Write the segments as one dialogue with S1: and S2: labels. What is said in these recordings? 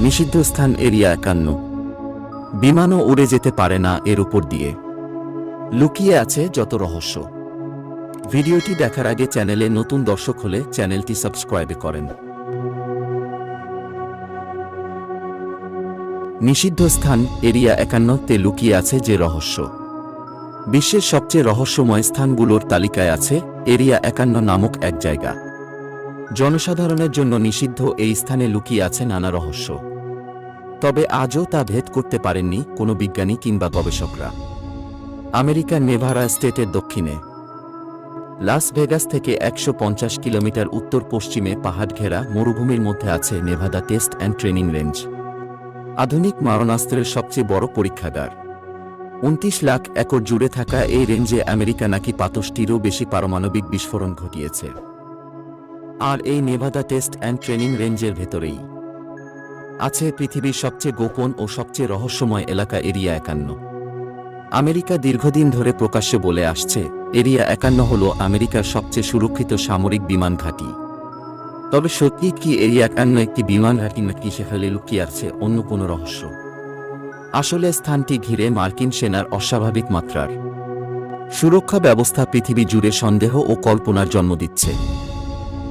S1: নিষিদ্ধ স্থান এরিয়া একান্ন। বিমানও উড়ে যেতে পারে না এর উপর দিয়ে। লুকিয়ে আছে যত রহস্য। ভিডিওটি দেখার আগে চ্যানেলে নতুন দর্শক হলে চ্যানেলটি সাবস্ক্রাইব করেন। নিষিদ্ধ স্থান এরিয়া একান্নতে লুকিয়ে আছে যে রহস্য। বিশ্বের সবচেয়ে রহস্যময় স্থানগুলোর তালিকায় আছে এরিয়া একান্ন নামক এক জায়গা। জনসাধারণের জন্য নিষিদ্ধ এই স্থানে লুকিয়ে আছে নানা রহস্য। তবে আজও তা ভেদ করতে পারেননি কোনো বিজ্ঞানী কিংবা গবেষকরা। আমেরিকার নেভারা স্টেটের দক্ষিণে। লাস ভেগাস থেকে একশো পঞ্চাশ কিলোমিটার উত্তর পশ্চিমে পাহাড় ঘেরা মরুভূমির মধ্যে আছে Nevada test and training range. আধুনিক মারণাস্ত্রের সবচেয়ে বড় পরীক্ষাগার। উনত্রিশ লাখ একর জুড়ে থাকা এই রেঞ্জে আমেরিকা নাকি পাতষ্টিরও বেশি পারমাণবিক বিস্ফোরণ ঘটিয়েছে। আর এই নেভাদা টেস্ট অ্যান্ড ট্রেনিং রেঞ্জের ভেতরেই। আছে পৃথিবীর সবচেয়ে গোপন ও সবচেয়ে রহস্যময় এলাকা এরিয়া একান্ন। আমেরিকা দীর্ঘদিন ধরে প্রকাশ্যে বলে আসছে, এরিয়া একান্ন হল আমেরিকার সবচেয়ে সুরক্ষিত সামরিক বিমান ঘাঁটি। তবে সত্যি কি এরিয়া একান্ন একটি বিমান ঘাঁটি নাকি সেখানে লুকিয়ে আছে অন্য কোনো রহস্য? আসলে স্থানটি ঘিরে মার্কিন সেনার অস্বাভাবিক মাত্রার। সুরক্ষা ব্যবস্থা পৃথিবী জুড়ে সন্দেহ ও কল্পনার জন্ম দিচ্ছে।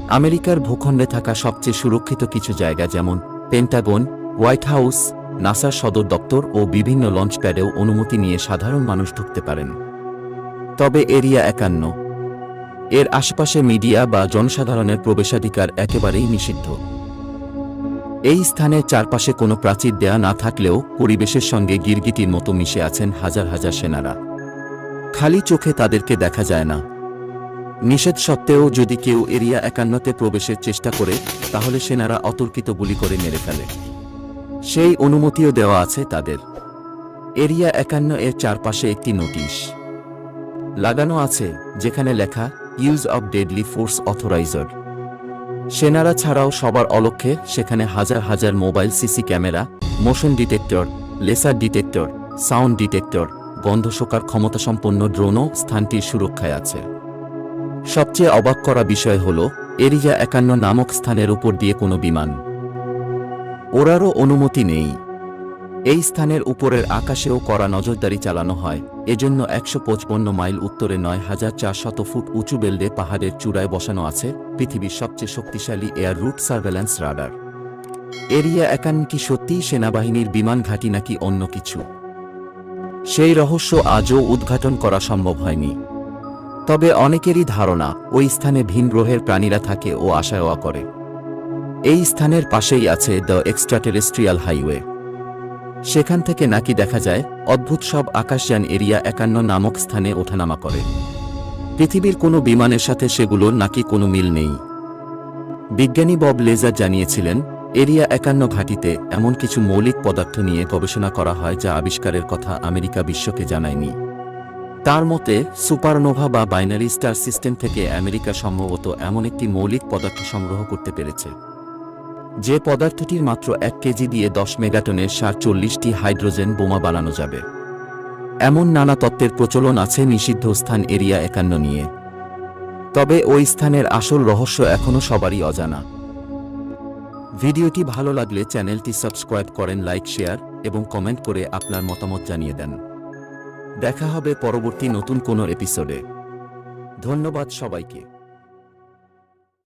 S1: আমেরিকার ভূখণ্ডে থাকা সবচেয়ে সুরক্ষিত কিছু জায়গা যেমন পেন্টাগন, হোয়াইট হাউস, নাসার সদর দপ্তর ও বিভিন্ন লঞ্চপ্যাডেও অনুমতি নিয়ে সাধারণ মানুষ ঢুকতে পারেন। তবে এরিয়া একান্ন। এর আশেপাশে মিডিয়া বা জনসাধারণের প্রবেশাধিকার একেবারেই নিষিদ্ধ। এই স্থানের চারপাশে কোনো প্রাচীর দেয়া না থাকলেও পরিবেশের সঙ্গে গিরগিটির মতো মিশে আছেন হাজার হাজার সেনারা। খালি চোখে তাদেরকে দেখা যায় না। নিষেধ সত্ত্বেও যদি কেউ এরিয়া একান্নতে প্রবেশের চেষ্টা করে, তাহলে সেনারা অতর্কিত গুলি করে মেরে ফেলে। সেই অনুমতিও দেওয়া আছে তাদের। এরিয়া একান্ন এর চারপাশে একটি নোটিশ। লাগানো আছে, যেখানে লেখা use of deadly force authoriser সেনারা ছাড়াও সবার অলক্ষ্যে সেখানে হাজার হাজার mobile CC camera, motion detector, laser detector, sound detector, গন্ধ শোকার ক্ষমতাসম্পন্ন ড্রোনও স্থানটির সুরক্ষায় আছে। সবচেয়ে অবাক করা বিষয় হল, এরিয়া একান্ন নামক স্থানের উপর দিয়ে কোনো বিমান। ওরারও অনুমতি নেই। এই স্থানের উপরের আকাশেও করা নজরদারি চালানো হয়, এজন্য একশো পঁচপন্ন মাইল উত্তরে নয় হাজার চারশত ফুট উঁচু বেল্ডে পাহাড়ের চূড়ায় বসানো আছে পৃথিবীর সবচেয়ে শক্তিশালী air route surveillance radar. Area একান্ন কি সত্যিই সেনাবাহিনীর বিমান ঘাঁটি নাকি অন্য কিছু? সেই রহস্য আজও উদ্ঘাটন করা সম্ভব হয়নি। তবে অনেকেরই ধারণা, ওই স্থানে ভিন গ্রহের প্রাণীরা থাকে ও যাওয়া করে। এই স্থানের পাশেই আছে দ্য এক্সট্রাটেরেস্ট্রিয়াল হাইওয়ে। সেখান থেকে নাকি দেখা যায়, অদ্ভুত সব আকাশযান এরিয়া একান্ন নামক স্থানে ওঠানামা করে। পৃথিবীর কোনো বিমানের সাথে সেগুলোর নাকি কোনো মিল নেই। বিজ্ঞানী বব লেজার জানিয়েছিলেন, এরিয়া একান্ন ঘাঁটিতে এমন কিছু মৌলিক পদার্থ নিয়ে গবেষণা করা হয় যা আবিষ্কারের কথা আমেরিকা বিশ্বকে জানায়নি। তার মতে, সুপারনোভা বা বাইনারি স্টার সিস্টেম থেকে আমেরিকা সম্ভবত এমন একটি মৌলিক পদার্থ সংগ্রহ করতে পেরেছে। যে পদার্থটির মাত্র এক কেজি দিয়ে দশ মেগাটনের সার চল্লিশটি হাইড্রোজেন বোমা বানানো যাবে। এমন নানা তত্ত্বের প্রচলন আছে নিষিদ্ধ স্থান এরিয়া একান্ন নিয়ে। তবে ওই স্থানের আসল রহস্য এখনও সবারই অজানা। ভিডিওটি ভালো লাগলে চ্যানেলটি সাবস্ক্রাইব করেন, লাইক, শেয়ার এবং কমেন্ট করে আপনার মতামত জানিয়ে দেন। দেখা হবে পরবর্তী নতুন কোনো এপিসোডে ধন্যবাদ সবাইকে।